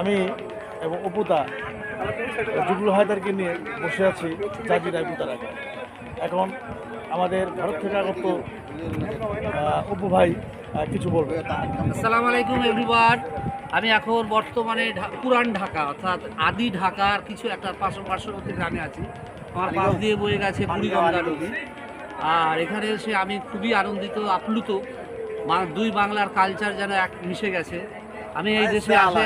আমি এবং অপুতা জুগলু হায়দারকে নিয়ে বসে আছি জাজি রায়পুতার আগে। এখন আমাদের ভারত থেকে আগত অপু ভাই কিছু বলবে। আসসালামু আলাইকুম এভরিওয়ান। আমি এখন বর্তমানে পুরান ঢাকা অর্থাৎ আদি ঢাকার কিছু একটা পার্শ্ব পার্শ্ববর্তী গ্রামে আছি। আমার পাশ দিয়ে বয়ে গেছে বুড়িগঙ্গা নদী। আর এখানে এসে আমি খুবই আনন্দিত আপ্লুত। দুই বাংলার কালচার যেন এক মিশে গেছে। আমি এই দেশে আসে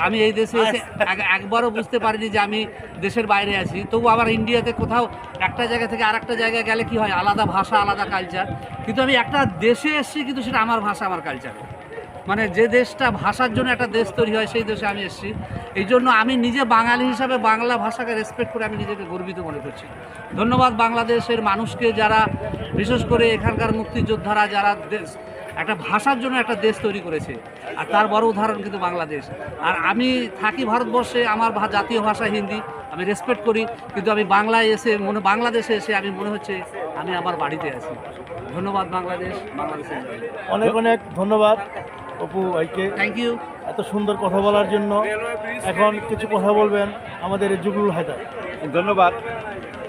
আমি এই দেশে এসে এক- একবারও বুঝতে পারিনি যে আমি দেশের বাইরে আছি। তবু আবার ইন্ডিয়াতে কোথাও একটা জায়গা থেকে আরেকটা জায়গায় গেলে কি হয়? আলাদা ভাষা আলাদা কালচার কিন্তু আমি একটা দেশে এসেছি কিন্তু সেটা আমার ভাষা আমার কালচার মানে যে দেশটা ভাষার জন্য একটা দেশ তৈরি হয় সেই দেশে আমি এসেছি। এই জন্য আমি নিজে বাঙালি হিসাবে বাংলা ভাষাকে রেসপেক্ট করে আমি নিজেকে গর্বিত মনে করছি। ধন্যবাদ বাংলাদেশের মানুষকে যারা বিশেষ করে এখানকার মুক্তিযোদ্ধারা যারা দেশ একটা ভাষার জন্য একটা দেশ তৈরি করেছে। আর তার বড় উদাহরণ কিন্তু বাংলাদেশ। আর আমি থাকি ভারতবর্ষে আমার জাতীয় ভাষা হিন্দি। আমি রেসপেক্ট করি কিন্তু আমি বাংলায় এসে মনে বাংলাদেশে এসে আমি মনে হচ্ছে আমি আমার বাড়িতে আছি। ধন্যবাদ বাংলাদেশ বাংলাদেশের অনেক অনেক ধন্যবাদ অপু ভাইকে। থ্যাংক ইউ এত সুন্দর কথা বলার জন্য। এখন কিছু কথা বলবেন আমাদের এই জুগলুল হায়দার। ধন্যবাদ।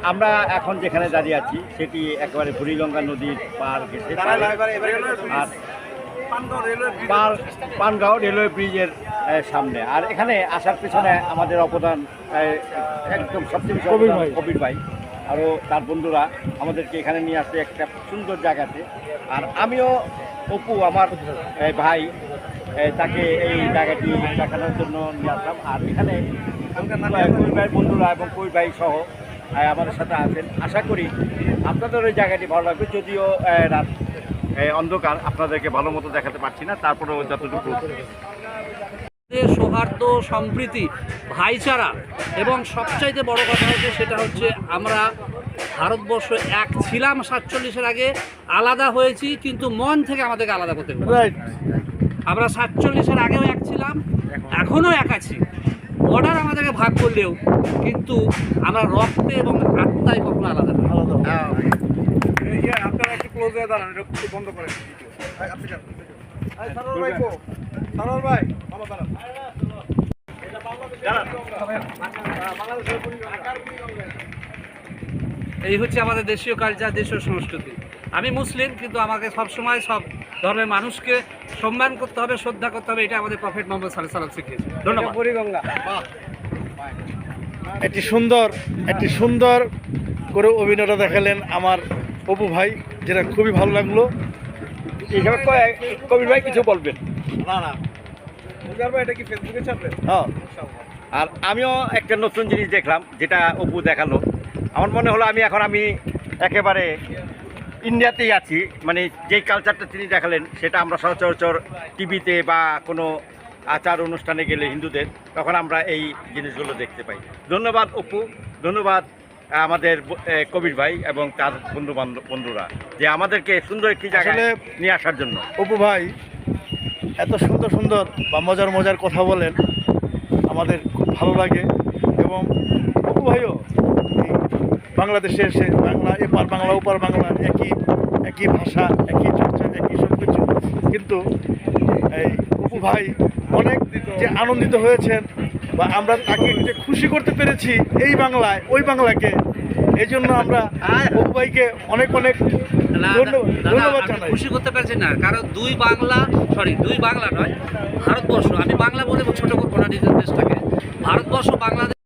আমরা এখন যেখানে দাঁড়িয়ে আছি সেটি একেবারে বুড়িগঙ্গা নদীর পার গেছে। আর পার পানগাঁও রেলওয়ে ব্রিজের সামনে। আর এখানে আসার পিছনে আমাদের অবদান একদম সবচেয়ে বেশি কবির ভাই। কবির ভাই। আরও তার বন্ধুরা আমাদেরকে এখানে নিয়ে আসছে একটা সুন্দর জায়গাতে। আর আমিও অপু আমার ভাই তাকে এই জায়গাটি দেখানোর জন্য নিয়ে আসলাম। আর এখানে কবির ভাই বন্ধুরা এবং কবির ভাই সহ আমাদের সাথে আছেন। আশা করি আপনাদের ওই জায়গাটি ভালো লাগবে। যদিও রাত অন্ধকার আপনাদেরকে ভালো মতো দেখাতে পারছি না। তারপরেও যতটুকু আমাদের সৌহার্দ্য সম্প্রীতি ভাইচারা এবং সবচাইতে বড় কথা হচ্ছে সেটা হচ্ছে আমরা ভারতবর্ষ এক ছিলাম সাতচল্লিশের আগে আলাদা হয়েছি কিন্তু মন থেকে আমাদেরকে আলাদা করতে আমরা সাতচল্লিশের আগেও এক ছিলাম এখনও এক আছি। বর্ডার আমাদেরকে ভাগ করলেও কিন্তু আমরা রক্তে এবং আত্মায় কখনো আলাদা। আলাদা আপনারা একটু ক্লোজ হয়ে দাঁড়ান এটা বন্ধ করেন। আপনি ভাই দাঁড়ান। এই হচ্ছে আমাদের দেশীয় কালচার দেশীয় সংস্কৃতি। আমি মুসলিম কিন্তু আমাকে সবসময় সব ধর্মের মানুষকে সম্মান করতে হবে শ্রদ্ধা করতে হবে এটা আমাদের প্রফেট মোহাম্মদ সাল্লাহ সাল্লাম শিখিয়েছে ধন্যবাদ। বুড়িগঙ্গা একটি সুন্দর একটি সুন্দর করে অভিনয়টা দেখালেন আমার অপু ভাই যেটা খুবই ভালো লাগল। কবির ভাই কিছু বলবেন? না না। এটা কি ফেসবুকে ছাড়বেন হ্যাঁ আর আমিও একটা নতুন জিনিস দেখলাম যেটা অপু দেখাল। আমার মনে হলো আমি এখন আমি একেবারে ইন্ডিয়াতেই আছি। মানে যেই কালচারটা তিনি দেখালেন সেটা আমরা সচরাচর টিভিতে বা কোনো আচার অনুষ্ঠানে গেলে হিন্দুদের তখন আমরা এই জিনিসগুলো দেখতে পাই। ধন্যবাদ অপু। ধন্যবাদ আমাদের কবির ভাই এবং তার বন্ধু বন্ধুরা যে আমাদেরকে সুন্দর একটি জায়গায় নিয়ে আসার জন্য। অপু ভাই এত সুন্দর সুন্দর বা মজার মজার কথা বলেন আমাদের খুব ভালো লাগে এবং অপু ভাইও বাংলাদেশে এসে বাংলা এপার বাংলা ওপার বাংলা একই একই ভাষা একই চর্চা একই সব কিছু কিন্তু এই অপু ভাই অনেক যে আনন্দিত হয়েছেন বা আমরা তাকে যে খুশি করতে পেরেছি এই বাংলায় ওই বাংলাকে এই জন্য আমরা অপু ভাইকে অনেক অনেক ধন্যবাদ জানাই। খুশি করতে পারছেন না। কারণ দুই বাংলা সরি দুই বাংলা নয় ভারতবর্ষ। আমি বাংলা বলে ছোট করব না নিজের দেশটাকে। ভারতবর্ষ বাংলাদেশ